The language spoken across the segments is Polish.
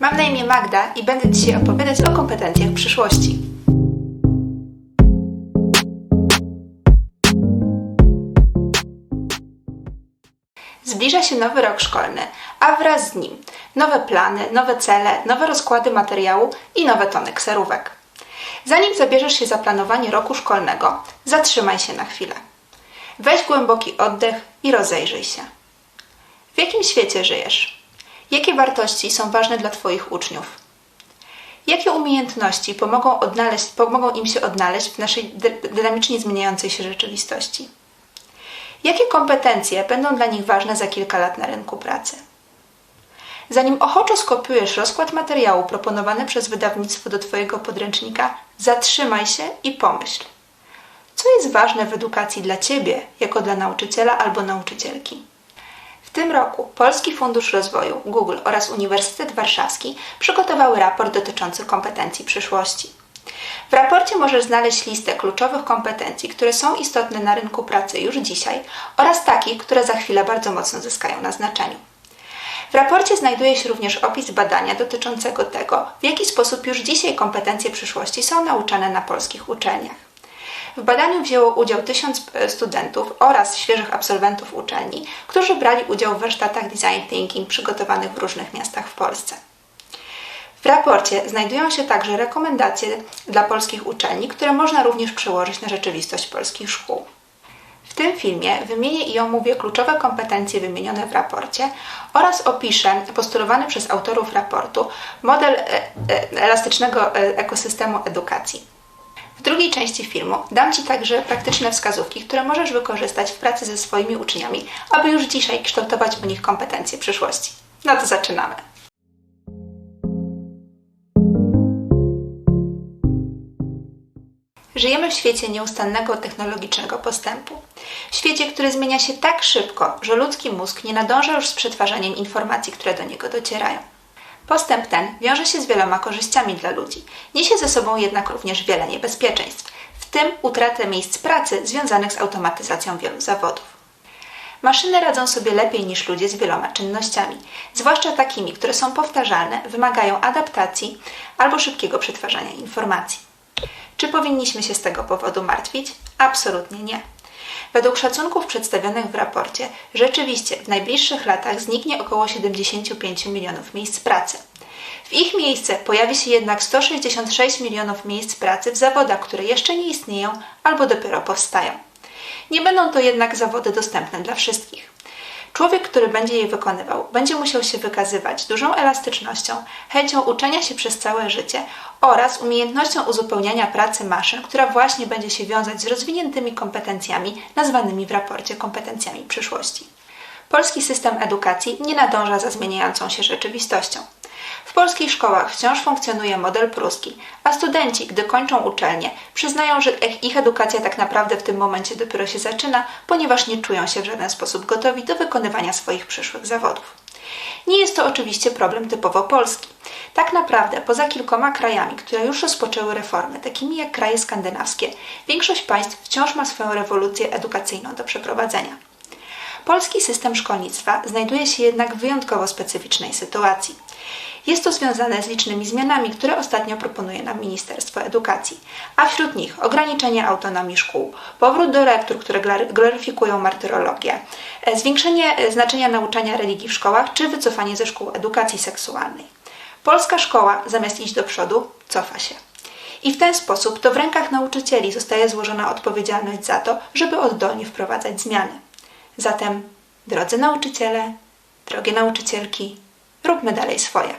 Mam na imię Magda i będę dzisiaj opowiadać o kompetencjach przyszłości. Zbliża się nowy rok szkolny, a wraz z nim nowe plany, nowe cele, nowe rozkłady materiału i nowe tony kserówek. Zanim zabierzesz się za planowanie roku szkolnego, zatrzymaj się na chwilę. Weź głęboki oddech i rozejrzyj się. W jakim świecie żyjesz? Jakie wartości są ważne dla Twoich uczniów? Jakie umiejętności pomogą, odnaleźć, pomogą im się odnaleźć w naszej dynamicznie zmieniającej się rzeczywistości? Jakie kompetencje będą dla nich ważne za kilka lat na rynku pracy? Zanim ochoczo skopiujesz rozkład materiału proponowany przez wydawnictwo do Twojego podręcznika, zatrzymaj się i pomyśl. Co jest ważne w edukacji dla Ciebie, jako dla nauczyciela albo nauczycielki? Tym roku Polski Fundusz Rozwoju, Google oraz Uniwersytet Warszawski przygotowały raport dotyczący kompetencji przyszłości. W raporcie możesz znaleźć listę kluczowych kompetencji, które są istotne na rynku pracy już dzisiaj oraz takich, które za chwilę bardzo mocno zyskają na znaczeniu. W raporcie znajduje się również opis badania dotyczącego tego, w jaki sposób już dzisiaj kompetencje przyszłości są nauczane na polskich uczelniach. W badaniu wzięło udział tysiąc e, studentów oraz świeżych absolwentów uczelni, którzy brali udział w warsztatach design thinking przygotowanych w różnych miastach w Polsce. W raporcie znajdują się także rekomendacje dla polskich uczelni, które można również przełożyć na rzeczywistość polskich szkół. W tym filmie wymienię i omówię kluczowe kompetencje wymienione w raporcie oraz opiszę postulowany przez autorów raportu model e, e, elastycznego ekosystemu edukacji. W drugiej części filmu dam Ci także praktyczne wskazówki, które możesz wykorzystać w pracy ze swoimi uczniami, aby już dzisiaj kształtować u nich kompetencje przyszłości. No to zaczynamy. Żyjemy w świecie nieustannego technologicznego postępu. W świecie, który zmienia się tak szybko, że ludzki mózg nie nadąża już z przetwarzaniem informacji, które do niego docierają. Postęp ten wiąże się z wieloma korzyściami dla ludzi, niesie ze sobą jednak również wiele niebezpieczeństw, w tym utratę miejsc pracy związanych z automatyzacją wielu zawodów. Maszyny radzą sobie lepiej niż ludzie z wieloma czynnościami, zwłaszcza takimi, które są powtarzalne, wymagają adaptacji albo szybkiego przetwarzania informacji. Czy powinniśmy się z tego powodu martwić? Absolutnie nie. Według szacunków przedstawionych w raporcie, rzeczywiście w najbliższych latach zniknie około 75 milionów miejsc pracy. W ich miejsce pojawi się jednak 166 milionów miejsc pracy w zawodach, które jeszcze nie istnieją albo dopiero powstają. Nie będą to jednak zawody dostępne dla wszystkich. Człowiek, który będzie je wykonywał, będzie musiał się wykazywać dużą elastycznością, chęcią uczenia się przez całe życie oraz umiejętnością uzupełniania pracy maszyn, która właśnie będzie się wiązać z rozwiniętymi kompetencjami nazwanymi w raporcie kompetencjami przyszłości. Polski system edukacji nie nadąża za zmieniającą się rzeczywistością. W polskich szkołach wciąż funkcjonuje model pruski, a studenci, gdy kończą uczelnię, przyznają, że ich edukacja tak naprawdę w tym momencie dopiero się zaczyna, ponieważ nie czują się w żaden sposób gotowi do wykonywania swoich przyszłych zawodów. Nie jest to oczywiście problem typowo polski. Tak naprawdę, poza kilkoma krajami, które już rozpoczęły reformy, takimi jak kraje skandynawskie, większość państw wciąż ma swoją rewolucję edukacyjną do przeprowadzenia. Polski system szkolnictwa znajduje się jednak w wyjątkowo specyficznej sytuacji. Jest to związane z licznymi zmianami, które ostatnio proponuje nam Ministerstwo Edukacji, a wśród nich ograniczenie autonomii szkół, powrót do lektur, które gloryfikują martyrologię, e, zwiększenie e, znaczenia nauczania religii w szkołach czy wycofanie ze szkół edukacji seksualnej. Polska szkoła, zamiast iść do przodu, cofa się. I w ten sposób to w rękach nauczycieli zostaje złożona odpowiedzialność za to, żeby oddolnie wprowadzać zmiany. Zatem, drodzy nauczyciele, drogie nauczycielki, róbmy dalej swoje.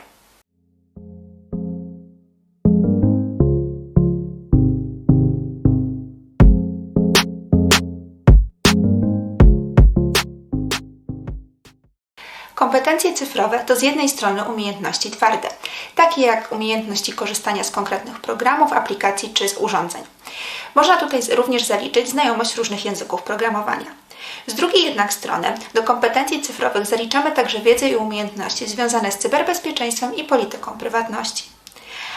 Kompetencje cyfrowe to z jednej strony umiejętności twarde, takie jak umiejętności korzystania z konkretnych programów, aplikacji czy z urządzeń. Można tutaj również zaliczyć znajomość różnych języków programowania. Z drugiej jednak strony do kompetencji cyfrowych zaliczamy także wiedzę i umiejętności związane z cyberbezpieczeństwem i polityką prywatności.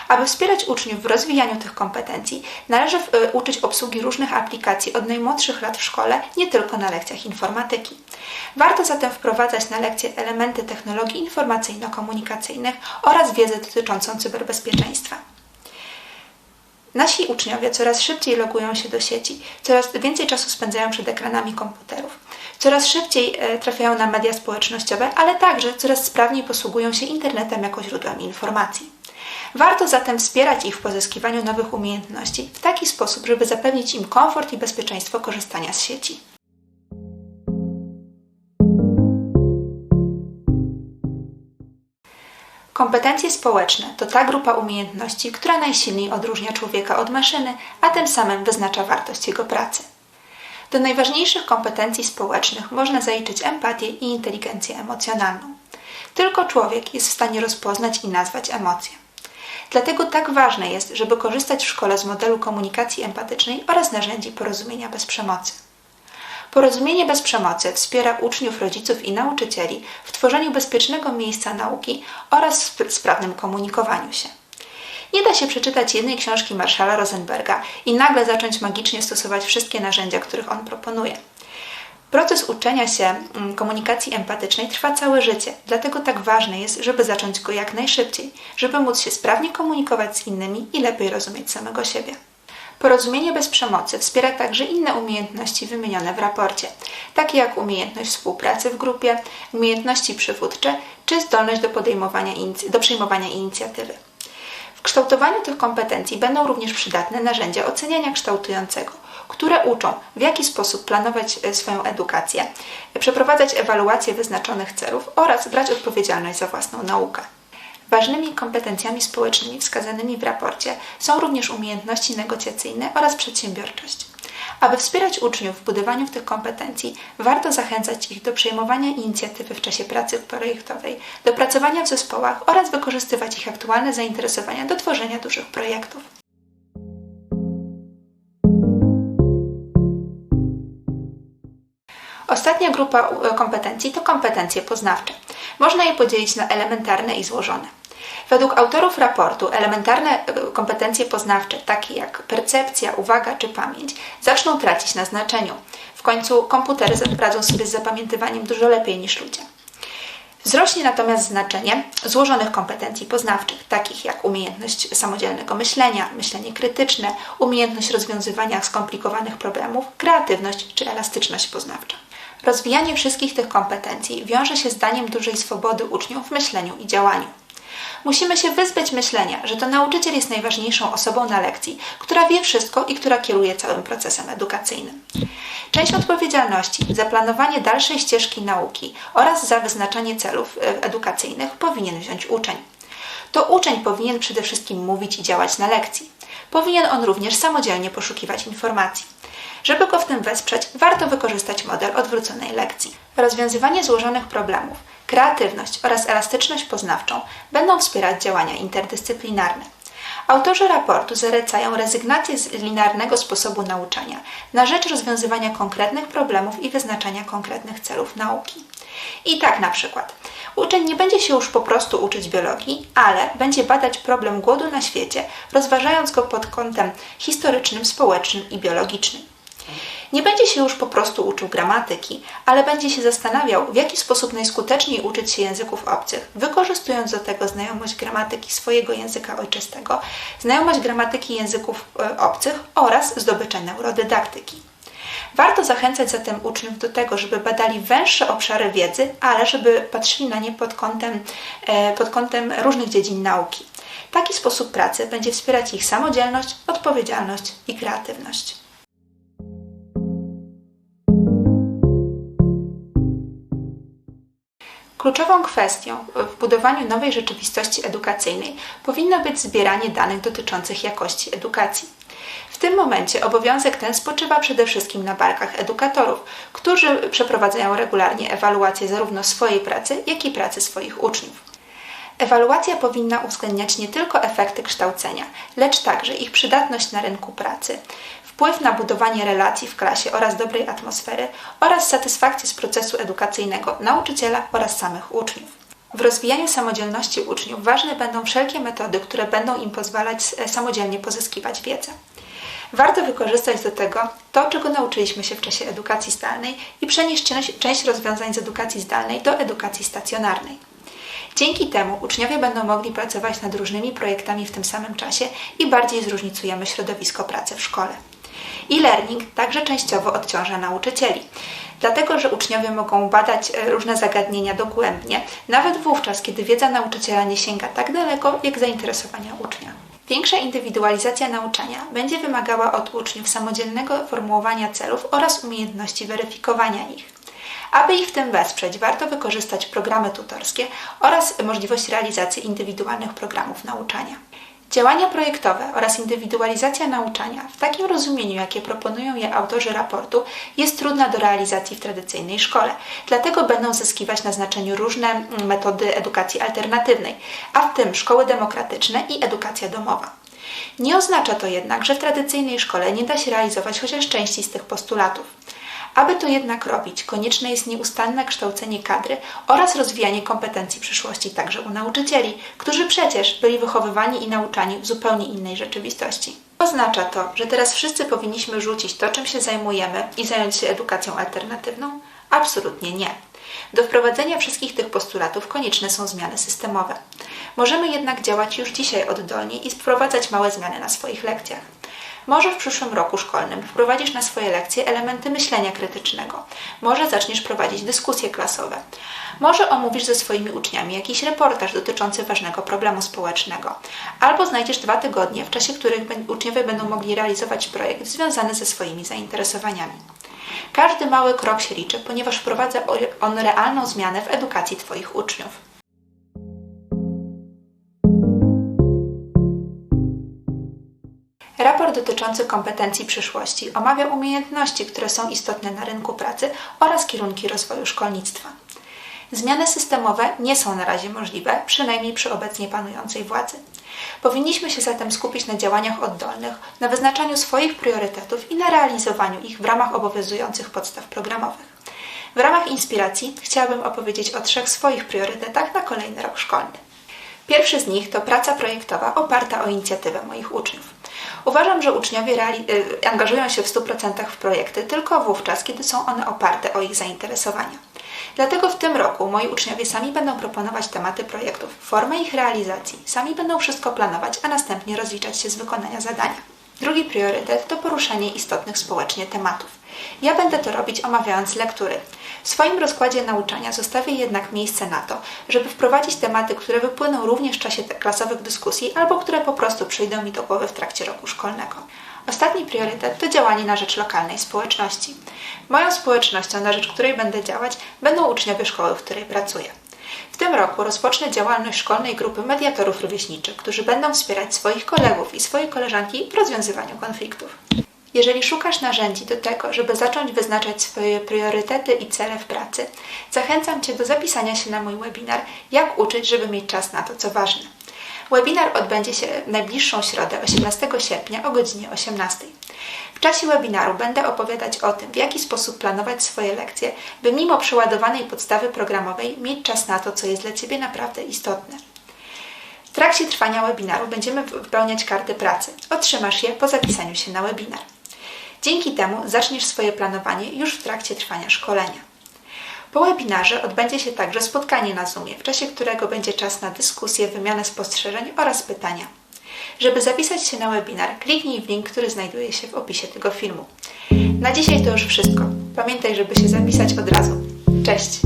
Aby wspierać uczniów w rozwijaniu tych kompetencji, należy y, uczyć obsługi różnych aplikacji od najmłodszych lat w szkole, nie tylko na lekcjach informatyki. Warto zatem wprowadzać na lekcje elementy technologii informacyjno-komunikacyjnych oraz wiedzę dotyczącą cyberbezpieczeństwa. Nasi uczniowie coraz szybciej logują się do sieci, coraz więcej czasu spędzają przed ekranami komputerów, coraz szybciej e, trafiają na media społecznościowe, ale także coraz sprawniej posługują się internetem jako źródłem informacji. Warto zatem wspierać ich w pozyskiwaniu nowych umiejętności w taki sposób, żeby zapewnić im komfort i bezpieczeństwo korzystania z sieci. Kompetencje społeczne to ta grupa umiejętności, która najsilniej odróżnia człowieka od maszyny, a tym samym wyznacza wartość jego pracy. Do najważniejszych kompetencji społecznych można zaliczyć empatię i inteligencję emocjonalną. Tylko człowiek jest w stanie rozpoznać i nazwać emocje. Dlatego tak ważne jest, żeby korzystać w szkole z modelu komunikacji empatycznej oraz narzędzi porozumienia bez przemocy. Porozumienie bez przemocy wspiera uczniów, rodziców i nauczycieli w tworzeniu bezpiecznego miejsca nauki oraz w sprawnym komunikowaniu się. Nie da się przeczytać jednej książki Marszala Rosenberga i nagle zacząć magicznie stosować wszystkie narzędzia, których on proponuje. Proces uczenia się mm, komunikacji empatycznej trwa całe życie, dlatego tak ważne jest, żeby zacząć go jak najszybciej, żeby móc się sprawnie komunikować z innymi i lepiej rozumieć samego siebie. Porozumienie bez przemocy wspiera także inne umiejętności wymienione w raporcie, takie jak umiejętność współpracy w grupie, umiejętności przywódcze czy zdolność do, podejmowania, do przejmowania inicjatywy. W kształtowaniu tych kompetencji będą również przydatne narzędzia oceniania kształtującego, które uczą, w jaki sposób planować e, swoją edukację, przeprowadzać ewaluację wyznaczonych celów oraz brać odpowiedzialność za własną naukę. Ważnymi kompetencjami społecznymi wskazanymi w raporcie są również umiejętności negocjacyjne oraz przedsiębiorczość. Aby wspierać uczniów w budowaniu tych kompetencji, warto zachęcać ich do przejmowania inicjatywy w czasie pracy projektowej, do pracowania w zespołach oraz wykorzystywać ich aktualne zainteresowania do tworzenia dużych projektów. Ostatnia grupa kompetencji to kompetencje poznawcze. Można je podzielić na elementarne i złożone. Według autorów raportu elementarne e, kompetencje poznawcze, takie jak percepcja, uwaga czy pamięć, zaczną tracić na znaczeniu. W końcu komputery radzą sobie z zapamiętywaniem dużo lepiej niż ludzie. Wzrośnie natomiast znaczenie złożonych kompetencji poznawczych, takich jak umiejętność samodzielnego myślenia, myślenie krytyczne, umiejętność rozwiązywania skomplikowanych problemów, kreatywność czy elastyczność poznawcza. Rozwijanie wszystkich tych kompetencji wiąże się z daniem dużej swobody uczniom w myśleniu i działaniu. Musimy się wyzbyć myślenia, że to nauczyciel jest najważniejszą osobą na lekcji, która wie wszystko i która kieruje całym procesem edukacyjnym. Część odpowiedzialności za planowanie dalszej ścieżki nauki oraz za wyznaczanie celów e, edukacyjnych powinien wziąć uczeń. To uczeń powinien przede wszystkim mówić i działać na lekcji. Powinien on również samodzielnie poszukiwać informacji. Żeby go w tym wesprzeć, warto wykorzystać model odwróconej lekcji. Rozwiązywanie złożonych problemów kreatywność oraz elastyczność poznawczą będą wspierać działania interdyscyplinarne. Autorzy raportu zalecają rezygnację z linearnego sposobu nauczania na rzecz rozwiązywania konkretnych problemów i wyznaczania konkretnych celów nauki. I tak na przykład, uczeń nie będzie się już po prostu uczyć biologii, ale będzie badać problem głodu na świecie, rozważając go pod kątem historycznym, społecznym i biologicznym. Nie będzie się już po prostu uczył gramatyki, ale będzie się zastanawiał, w jaki sposób najskuteczniej uczyć się języków obcych, wykorzystując do tego znajomość gramatyki swojego języka ojczystego, znajomość gramatyki języków e, obcych oraz zdobycze neurodydaktyki. Warto zachęcać zatem uczniów do tego, żeby badali węższe obszary wiedzy, ale żeby patrzyli na nie pod kątem, e, pod kątem różnych dziedzin nauki. Taki sposób pracy będzie wspierać ich samodzielność, odpowiedzialność i kreatywność. Kluczową kwestią w budowaniu nowej rzeczywistości edukacyjnej powinno być zbieranie danych dotyczących jakości edukacji. W tym momencie obowiązek ten spoczywa przede wszystkim na barkach edukatorów, którzy przeprowadzają regularnie ewaluację zarówno swojej pracy, jak i pracy swoich uczniów. Ewaluacja powinna uwzględniać nie tylko efekty kształcenia, lecz także ich przydatność na rynku pracy, wpływ na budowanie relacji w klasie oraz dobrej atmosfery oraz satysfakcję z procesu edukacyjnego nauczyciela oraz samych uczniów. W rozwijaniu samodzielności uczniów ważne będą wszelkie metody, które będą im pozwalać e, samodzielnie pozyskiwać wiedzę. Warto wykorzystać do tego to, czego nauczyliśmy się w czasie edukacji zdalnej i przenieść część, część rozwiązań z edukacji zdalnej do edukacji stacjonarnej. Dzięki temu uczniowie będą mogli pracować nad różnymi projektami w tym samym czasie i bardziej zróżnicujemy środowisko pracy w szkole. E-learning także częściowo odciąża nauczycieli, dlatego że uczniowie mogą badać e, różne zagadnienia dogłębnie, nawet wówczas, kiedy wiedza nauczyciela nie sięga tak daleko, jak zainteresowania ucznia. Większa indywidualizacja nauczania będzie wymagała od uczniów samodzielnego formułowania celów oraz umiejętności weryfikowania ich. Aby ich w tym wesprzeć, warto wykorzystać programy tutorskie oraz możliwość realizacji indywidualnych programów nauczania. Działania projektowe oraz indywidualizacja nauczania w takim rozumieniu, jakie proponują je autorzy raportu, jest trudna do realizacji w tradycyjnej szkole. Dlatego będą zyskiwać na znaczeniu różne mm, metody edukacji alternatywnej, a w tym szkoły demokratyczne i edukacja domowa. Nie oznacza to jednak, że w tradycyjnej szkole nie da się realizować chociaż części z tych postulatów. Aby to jednak robić, konieczne jest nieustanne kształcenie kadry oraz rozwijanie kompetencji przyszłości także u nauczycieli, którzy przecież byli wychowywani i nauczani w zupełnie innej rzeczywistości. Oznacza to, że teraz wszyscy powinniśmy rzucić to, czym się zajmujemy i zająć się edukacją alternatywną? Absolutnie nie. Do wprowadzenia wszystkich tych postulatów konieczne są zmiany systemowe. Możemy jednak działać już dzisiaj oddolnie i wprowadzać małe zmiany na swoich lekcjach. Może w przyszłym roku szkolnym wprowadzisz na swoje lekcje elementy myślenia krytycznego. Może zaczniesz prowadzić dyskusje klasowe. Może omówisz ze swoimi uczniami jakiś reportaż dotyczący ważnego problemu społecznego. Albo znajdziesz dwa tygodnie, w czasie których uczniowie będą mogli realizować projekt związany ze swoimi zainteresowaniami. Każdy mały krok się liczy, ponieważ wprowadza on realną zmianę w edukacji Twoich uczniów. Raport dotyczący kompetencji przyszłości omawia umiejętności, które są istotne na rynku pracy oraz kierunki rozwoju szkolnictwa. Zmiany systemowe nie są na razie możliwe, przynajmniej przy obecnie panującej władzy. Powinniśmy się zatem skupić na działaniach oddolnych, na wyznaczaniu swoich priorytetów i na realizowaniu ich w ramach obowiązujących podstaw programowych. W ramach inspiracji chciałabym opowiedzieć o trzech swoich priorytetach na kolejny rok szkolny. Pierwszy z nich to praca projektowa oparta o inicjatywę moich uczniów. Uważam, że uczniowie y, angażują się w 100% w projekty tylko wówczas, kiedy są one oparte o ich zainteresowania. Dlatego w tym roku moi uczniowie sami będą proponować tematy projektów, formę ich realizacji, sami będą wszystko planować, a następnie rozliczać się z wykonania zadania. Drugi priorytet to poruszanie istotnych społecznie tematów. Ja będę to robić omawiając lektury. W swoim rozkładzie nauczania zostawię jednak miejsce na to, żeby wprowadzić tematy, które wypłyną również w czasie klasowych dyskusji albo które po prostu przyjdą mi do głowy w trakcie roku szkolnego. Ostatni priorytet to działanie na rzecz lokalnej społeczności. Moją społecznością, na rzecz której będę działać, będą uczniowie szkoły, w której pracuję. W tym roku rozpocznę działalność szkolnej grupy mediatorów rówieśniczych, którzy będą wspierać swoich kolegów i swoje koleżanki w rozwiązywaniu konfliktów. Jeżeli szukasz narzędzi do tego, żeby zacząć wyznaczać swoje priorytety i cele w pracy, zachęcam Cię do zapisania się na mój webinar Jak uczyć, żeby mieć czas na to, co ważne. Webinar odbędzie się w najbliższą środę 18 sierpnia o godzinie 18. W czasie webinaru będę opowiadać o tym, w jaki sposób planować swoje lekcje, by mimo przeładowanej podstawy programowej mieć czas na to, co jest dla Ciebie naprawdę istotne. W trakcie trwania webinaru będziemy wypełniać karty pracy. Otrzymasz je po zapisaniu się na webinar. Dzięki temu zaczniesz swoje planowanie już w trakcie trwania szkolenia. Po webinarze odbędzie się także spotkanie na Zoomie, w czasie którego będzie czas na dyskusję, wymianę spostrzeżeń oraz pytania. Żeby zapisać się na webinar, kliknij w link, który znajduje się w opisie tego filmu. Na dzisiaj to już wszystko. Pamiętaj, żeby się zapisać od razu. Cześć!